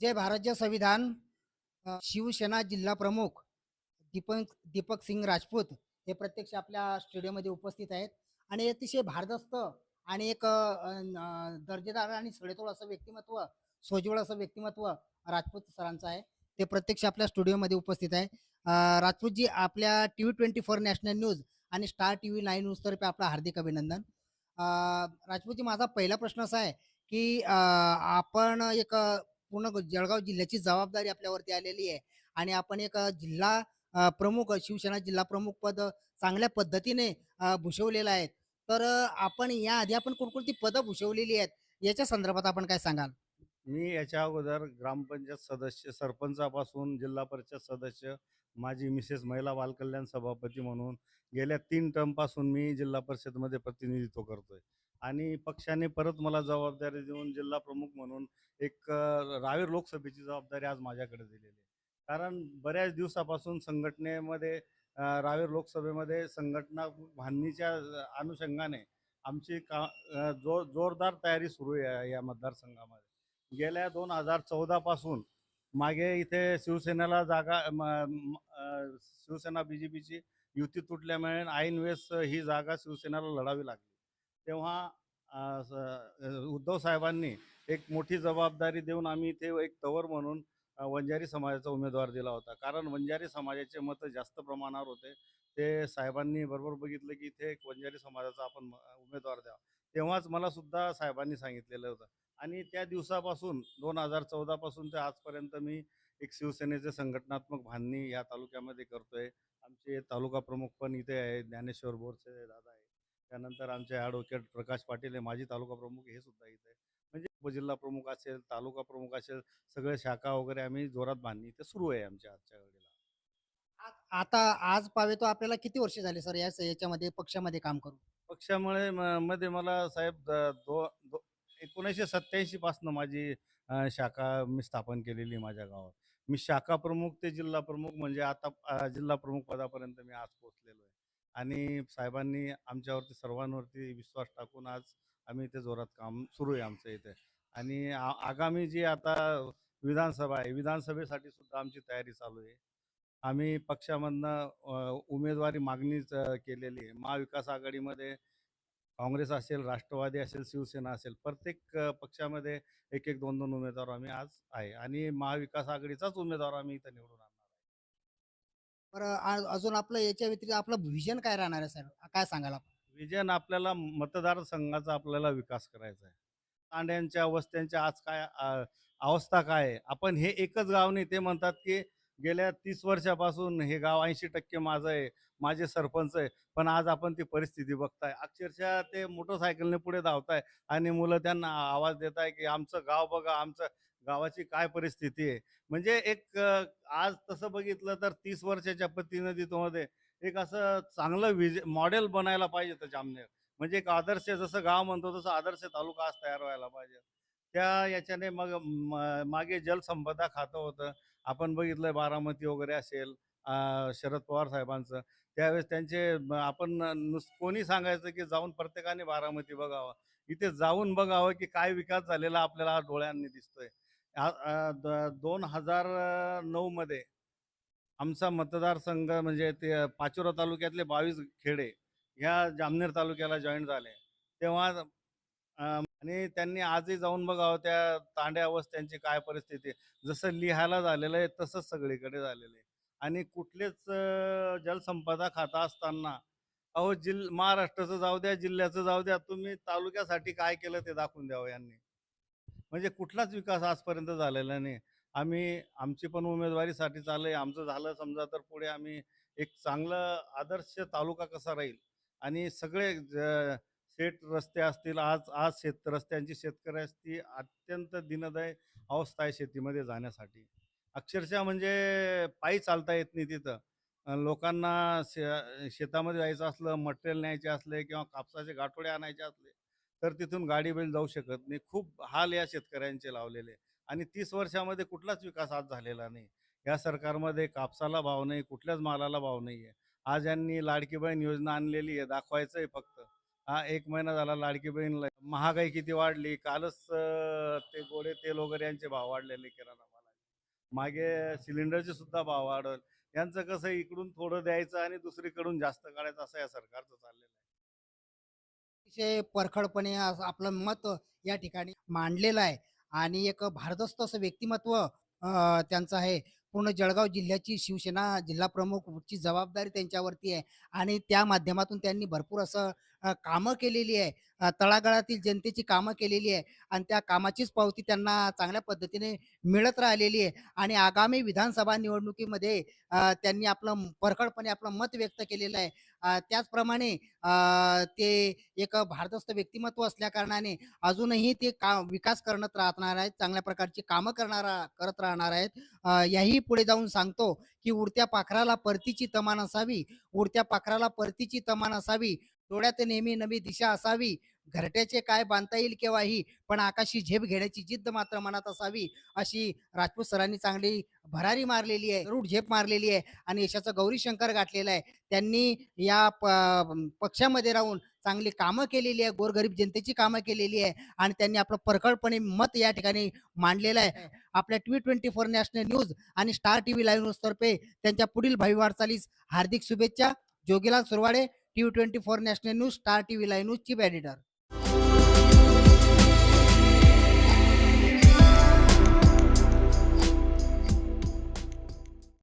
जय भारतचे संविधान. शिवसेना जिल्हा प्रमुख दीपक दीपक सिंग राजपूत हे प्रत्यक्ष आपल्या स्टुडिओमध्ये उपस्थित आहेत. आणि अतिशय भारदस्त आणि एक दर्जेदार आणि सडेतोड असं व्यक्तिमत्व सोज्वळ असं व्यक्तिमत्व राजपूत सरांचं आहे. ते प्रत्यक्ष आपल्या स्टुडिओमध्ये उपस्थित आहे. राजपूतजी आपल्या T V twenty four national news and star T V nine न्यूजतर्फे आपलं हार्दिक अभिनंदन. राजपूतजी माझा पहिला प्रश्न असा आहे की आपण एक पूर्ण जळगाव जिल्ह्याची जबाबदारी आपल्यावरती आलेली आहे. आणि आपण एक जिल्हा प्रमुख शिवसेना जिल्हा प्रमुख पद चांगल्या पद्धतीने भूषवलेलं आहे. तर आपण या आधी आपण कोणकोणती पदं भूषवलेली आहेत याच्या संदर्भात आपण काय सांगाल? मी याच्या अगोदर ग्रामपंचायत सदस्य सरपंचापासून जिल्हा परिषद सदस्य माझी मिसेस महिला बालकल्याण सभापती म्हणून गेल्या तीन टर्मपासून मी जिल्हा परिषदमध्ये प्रतिनिधित्व करतोय. आणि पक्षाने परत मला जबाबदारी देऊन जिल्हा प्रमुख म्हणून एक रावेर लोकसभेची जबाबदारी आज माझ्याकडे दिलेली आहे. कारण बऱ्याच दिवसापासून संघटनेमध्ये रावेर लोकसभेमध्ये संघटना बांधणीच्या अनुषंगाने आमची का जो जोर जोरदार तयारी सुरू आहे या मतदारसंघामध्ये. गेल्या दोन हजार चौदापासून मागे इथे शिवसेनेला जागा म- शिवसेना बी जे पीची युती तुटल्यामुळे ऐनवेळेस ही जागा शिवसेनेला लढावी लागली. तेव्हा उद्धव साहेबांनी एक मोठी जबाबदारी देऊन आम्ही इथे एक तवर म्हणून वंजारी समाजाचा उमेदवार दिला होता. कारण वंजारी समाजाचे मतं जास्त प्रमाणावर होते. ते साहेबांनी बरोबर बघितलं की इथे एक वंजारी समाजाचा आपण उमेदवार द्यावा. तेव्हाच मला सुद्धा साहेबांनी सांगितलेलं होतं. आणि त्या दिवसापासून दोन हजार चौदापासून ते आजपर्यंत मी एक शिवसेनेचे संघटनात्मक बांधणी या तालुक्यामध्ये करतोय. आमचे तालुका प्रमुख पण इथे आहे ज्ञानेश्वर बोरचे दादा आहे त्यानंतर आमचे ॲडव्होकेट प्रकाश पाटील हे माजी तालुका प्रमुख हे सुद्धा इथे. म्हणजे उपजिल्हा प्रमुख असेल तालुका प्रमुख असेल सगळे शाखा वगैरे आम्ही जोरात बांधणी इथे सुरू आहे आमच्या आजच्या वेळेला आता आज पावे तो आपल्याला किती वर्ष झाले सर या याच्यामध्ये पक्षामध्ये काम करून? पक्षामुळे म- मध्ये मला साहेब द- दो दो एकोणीसशे सत्याऐंशी पासून माझी अ, शाखा मी स्थापन केलेली आहे माझ्या गावात. मी शाखा प्रमुख ते जिल्हा प्रमुख म्हणजे आता अ, जिल्हा प्रमुख पदापर्यंत मी आज पोहोचलेलो आहे. आणि साहेबांनी आमच्यावरती सर्वांवरती विश्वास टाकून आज आम्ही इथे जोरात काम सुरू आहे आमचं इथे. आणि आगामी जी आता विधानसभा आहे विधानसभेसाठी सुद्धा आमची तयारी चालू आहे. आम्ही पक्षामधनं उमेदवारी मागणीच केलेली आहे. महाविकास आघाडीमध्ये काँग्रेस असेल राष्ट्रवादी असेल शिवसेना असेल प्रत्येक पक्षामध्ये एक एक दोन दोन उमेदवार आम्ही आज आहे. आणि महाविकास आघाडीचाच उमेदवार आम्ही इथं निवडून बरं अजून आपलं याच्या व्यतिरिक्त आपलं व्हिजन काय राहणार आहे सर काय सांगाल आपण? विजन आपल्याला मतदारसंघाचा आपल्याला विकास करायचा आहे. तांड्यांच्या वस्त्यांच्या आज काय अ, अवस्था काय आहे? आपण हे एकच गाव नाही ते म्हणतात की गेल्या तीस वर्षापासून हे गाव ऐंशी टक्के माझं आहे माझे सरपंच आहे पण आज आपण ती परिस्थिती बघताय. अक्षरशः ते मोटरसायकलने पुढे धावताय आणि मुलं त्यांना आवाज देत आहे की आमचं गाव बघा आमचं गावाची काय परिस्थिती आहे? म्हणजे एक आज तसं बघितलं तर तीस वर्षाच्या प्रतिनिधित्वामध्ये एक असं चांगलं विज मॉडेल बनायला पाहिजे तर जामनेर. म्हणजे एक आदर्श जसं गाव म्हणतो तसं आदर्श तालुका आज तयार व्हायला पाहिजे. त्या याच्याने मग मागे जलसंपदा खातं होतं. आपण बघितलं बारामती वगैरे असेल शरद पवार साहेबांचं. त्यावेळेस त्यांचे आपण नुस कोणी सांगायचं की जाऊन प्रत्येकाने बारामती बघावं. इथे जाऊन बघावं की काय विकास झालेला आपल्याला डोळ्यांनी दिसतोय. दोन हजार नऊ मध्ये आमचा मतदारसंघ म्हणजे ते पाचोरा तालुक्यातले बावीस खेडे ह्या जामनेर तालुक्याला जॉईन झाले. तेव्हा आणि त्यांनी आजही जाऊन बघावं त्या तांड्या अवस्थ्यांची काय परिस्थिती जसं लिहायला झालेलं आहे तसंच सगळीकडे झालेलं आहे. आणि कुठलेच जलसंपदा खाता असताना अहो जिल महाराष्ट्राचं जाऊ द्या जिल्ह्याचं जाऊ द्या तुम्ही तालुक्यासाठी काय केलं ते दाखवून द्यावं यांनी. म्हणजे कुठलाच विकास आजपर्यंत झालेला नाही. आम्ही आमची पण उमेदवारीसाठी चालू आहे आमचं झालं समजा तर पुढे आम्ही एक चांगलं आदर्श तालुका कसा राहील? आणि सगळे ज- शेत रस्ते असतील आज आज शेत रस्त्यांची शेतकऱ्याची अत्यंत दिनदय अवस्था आहे शेतीमध्ये जाण्यासाठी. अक्षरशः म्हणजे पायी चालता येत नाही तिथं. लोकांना शे शेतामध्ये जायचं असलं मटेरियल न्यायचे असले किंवा कापसाचे गाठोडे आणायचे असले तर तिथून गाडी बैल जाऊ शकत नाही. खूप हाल या शेतकऱ्यांचे लावलेले. आणि तीस वर्षामध्ये कुठलाच विकास आज झालेला नाही. या सरकारमध्ये कापसाला भाव नाही कुठल्याच मालाला भाव नाही आहे आज यांनी लाडकी बहीण योजना आणलेली आहे दाखवायचं आहे फक्त. हा एक महिना झाला लाडकी बहीण महागाई किती वाढली कालच ते गोडे तेल वगैरे यांचे भाव वाढलेले किराणा मालाचे. मागे सिलेंडरचे सुद्धा भाव वाढल. यांचं कसं इकडून थोडं द्यायचं आणि दुसरीकडून जास्त काढायचं असं या सरकारचं चाललेलं आहे. अतिशय परखडपणे असं आपलं मत या ठिकाणी मांडलेलं आहे. आणि एक भारदस्त असं व्यक्तिमत्व त्यांचं आहे. पूर्ण जळगाव जिल्ह्याची शिवसेना जिल्हा प्रमुखची जबाबदारी त्यांच्यावरती आहे. आणि त्या माध्यमातून त्यांनी भरपूर असं कामं केलेली आहे. तळागाळातील जनतेची कामं केलेली आहे आणि त्या कामाचीच पावती त्यांना चांगल्या पद्धतीने मिळत राहिलेली आहे आणि आगामी विधानसभा निवडणुकीमध्ये त्यांनी आपलं परखडपणे आपलं मत व्यक्त केलेलं आहे. त्याचप्रमाणे ते एक भारदस्त व्यक्तिमत्व असल्या कारणाने अजूनही ते का विकास करत राहणार आहेत चांगल्या प्रकारची कामं करणारा करत राहणार आहेत. याही पुढे जाऊन सांगतो की उडत्या पाखराला परतीची तमान असावी उडत्या पाखराला परतीची तमान असावी. डोळ्यात नेहमी नवी दिशा असावी. घरट्याचे काय बांधता येईल केव्हाही पण आकाशी झेप घेण्याची जिद्द मात्र मनात असावी. अशी राजपूत सरांनी चांगली भरारी मारलेली आहे रूढ झेप मारलेली आहे आणि यशाचं गौरी शंकर गाठलेलं आहे. त्यांनी या प- पक्षामध्ये राहून चांगली कामं केलेली आहे गोरगरीब जनतेची कामं केलेली आहे आणि त्यांनी आपलं परखडपणे मत या ठिकाणी मांडलेलं आहे. आपल्या T twenty four national news and star T V live news तर्फे त्यांच्या पुढील भावी वाटचालीस हार्दिक शुभेच्छा. Jogilal Surwade T twenty four national news star T V live news chief editor